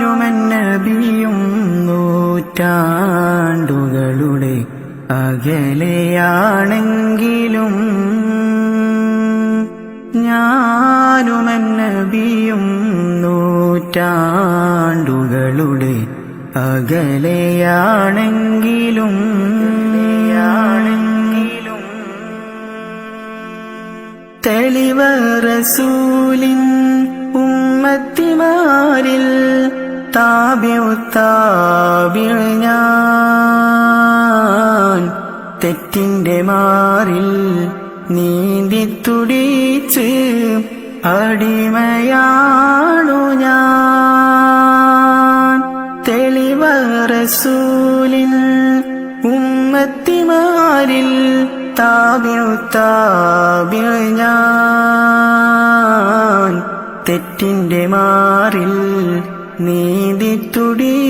ഞാനുമെന്നബിയും നൂറ്റാണ്ടുകളുടെ അകലെയാണെങ്കിലും ഞാനുമെന്നബിയും നൂറ്റാണ്ടുകളുടെ അകലെയാണെങ്കിലും യാണെങ്കിലും തെളിവ ഉമ്മത്തിമാരിൽ താബ്യത്താബ്യ ഞാൻ തെറ്റിന്റെ മാറിൽ നീന്തി തുടിച്ച് അടിമയാണു ഞാൻ. തെളിവ റസൂലിൻ ഉമ്മത്തിമാരിൽ താബ്യ ഞാൻ തെറ്റിന്റെ മാറിൽ നീതി തുടി